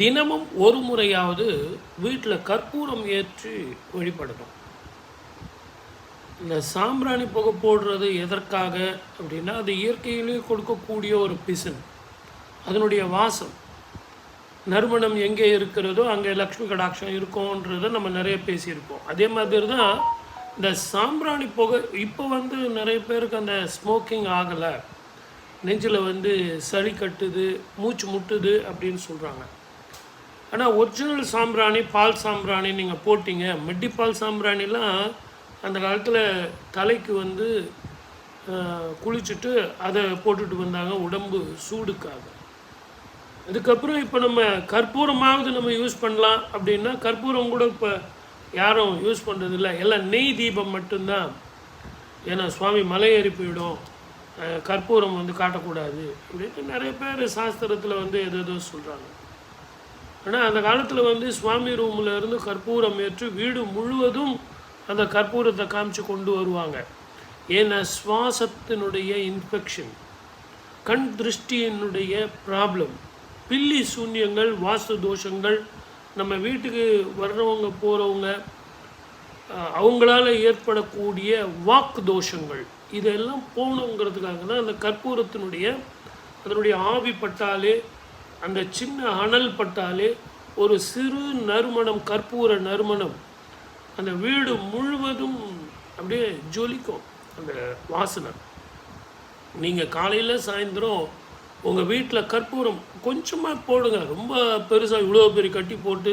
தினமும் ஒரு முறையாவது வீட்டில் கற்பூரம் ஏற்றி வழிபடணும். இந்த சாம்பிராணி புகை போடுறது எதற்காக அப்படின்னா அது இயற்கையிலே கொடுக்கக்கூடிய ஒரு பிசன். அதனுடைய வாசம். நறுமணம் எங்கே இருக்கிறதோ அங்கே லக்ஷ்மி கடாட்சம் இருக்கும்ன்றதை நம்ம நிறைய பேசியிருக்கோம் அதே மாதிரி தான் இந்த சாம்பிராணி புகை இப்போ வந்து நிறைய பேருக்கு அந்த ஸ்மோக்கிங் ஆகலை. நெஞ்சில் வந்து சளி கட்டுது மூச்சு முட்டுது அப்படின்னு சொல்கிறாங்க ஆனால் ஒரிஜினல் சாம்பிராணி பால் சாம்பிராணி நீங்கள் போட்டிங்க. மெட்டி பால் சாம்பிராணிலாம் அந்த காலத்தில் தலைக்கு வந்து குளிச்சுட்டு அதை போட்டுட்டு வந்தாங்க உடம்பு சூடுக்காக. அதுக்கப்புறம் இப்போ நம்ம கற்பூரமாவது நம்ம யூஸ் பண்ணலாம் அப்படின்னா கற்பூரம் கூட இப்போ யாரும் யூஸ் பண்ணுறதில்ல எல்லாம் நெய் தீபம் மட்டும்தான். ஏன்னா சுவாமி மலை ஏறி போயிடும். கற்பூரம் வந்து காட்டக்கூடாது. அப்படின்ட்டு நிறைய பேர் சாஸ்திரத்தில் வந்து எது எதோ சொல்கிறாங்க ஆனால் அந்த காலத்தில் வந்து சுவாமி ரூமில் இருந்து கற்பூரம் ஏற்று வீடு முழுவதும் அந்த கற்பூரத்தை காமிச்சு கொண்டு வருவாங்க. ஏன்னா சுவாசத்தினுடைய இன்ஃபெக்ஷன் கண் திருஷ்டியினுடைய ப்ராப்ளம் பில்லி சூன்யங்கள் வாஸ்து தோஷங்கள் நம்ம வீட்டுக்கு வர்றவங்க போகிறவங்க அவங்களால ஏற்படக்கூடிய வாக்கு தோஷங்கள் இதெல்லாம் போகணுங்கிறதுக்காக தான் அந்த கற்பூரத்தினுடைய அதனுடைய ஆவி பட்டாலே அந்த சின்ன அனல் பட்டாலே ஒரு சிறு நறுமணம் கற்பூர நறுமணம். அந்த வீடு முழுவதும் அப்படியே ஜொலிக்கும் அந்த வாசனை. நீங்கள் காலையில் சாயந்தரம் உங்கள் வீட்டில் கற்பூரம் கொஞ்சமாக போடுங்க. ரொம்ப பெருசாக இவ்வளோ பெரிய கட்டி போட்டு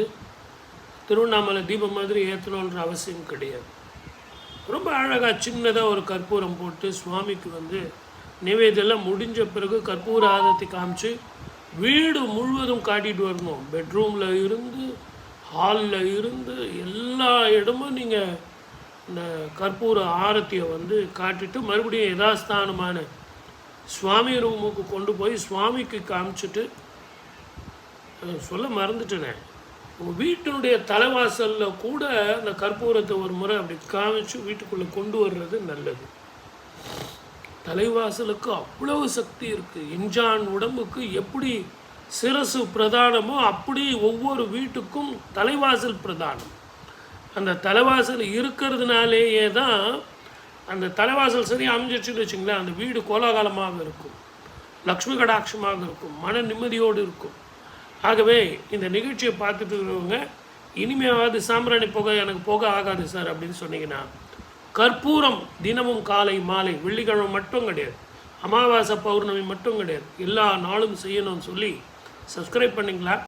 திருவண்ணாமலை தீபம் மாதிரி ஏற்றணுன்ற அவசியம் கிடையாது. ரொம்ப அழகாக சின்னதாக ஒரு கற்பூரம் போட்டு சுவாமிக்கு வந்து நிவேதெல்லாம் முடிஞ்ச பிறகு கற்பூர ஆதத்தை காமிச்சு வீடு முழுவதும் காட்டிட்டு வரணும். பெட்ரூமில் இருந்து ஹாலில் இருந்து எல்லா இடமும் நீங்கள் இந்த கற்பூர ஆரத்தியை வந்து காட்டிட்டு மறுபடியும் யதாஸ்தானமான சுவாமி ரூமுக்கு கொண்டு போய் சுவாமிக்கு காமிச்சிட்டு சொல்ல மறந்துட்டேனே. உங்கள் வீட்டினுடைய தலைவாசலில் கூட அந்த கற்பூரத்தை ஒரு முறை அப்படி காமிச்சு வீட்டுக்குள்ளே கொண்டு வர்றது நல்லது. தலைவாசலுக்கு அவ்வளவு சக்தி இருக்குது இன்ஜான் உடம்புக்கு எப்படி சிரசு பிரதானமோ அப்படி ஒவ்வொரு வீட்டுக்கும் தலைவாசல் பிரதானம். அந்த தலைவாசல் இருக்கிறதுனாலேயே தான் அந்த தலைவாசல் சரி அமைஞ்சிச்சுன்னு வச்சுங்களேன் அந்த வீடு கோலாகலமாக இருக்கும். லக்ஷ்மி கடாட்சமாக இருக்கும் மன நிம்மதியோடு இருக்கும். ஆகவே இந்த நிகழ்ச்சியை பார்த்துட்டு இருக்கிறவங்க இனிமையாவது சாம்பிராணி புகை எனக்கு போக ஆகாது சார் அப்படின்னு சொன்னீங்கன்னா கற்பூரம் தினமும் காலை மாலை வெள்ளிக்கிழமை மட்டும் கிடையாது. அமாவாசை பௌர்ணமி மட்டும் கிடையாது. எல்லா நாளும் செய்யணும்னு சொல்லி சப்ஸ்கிரைப் பண்ணிங்களா?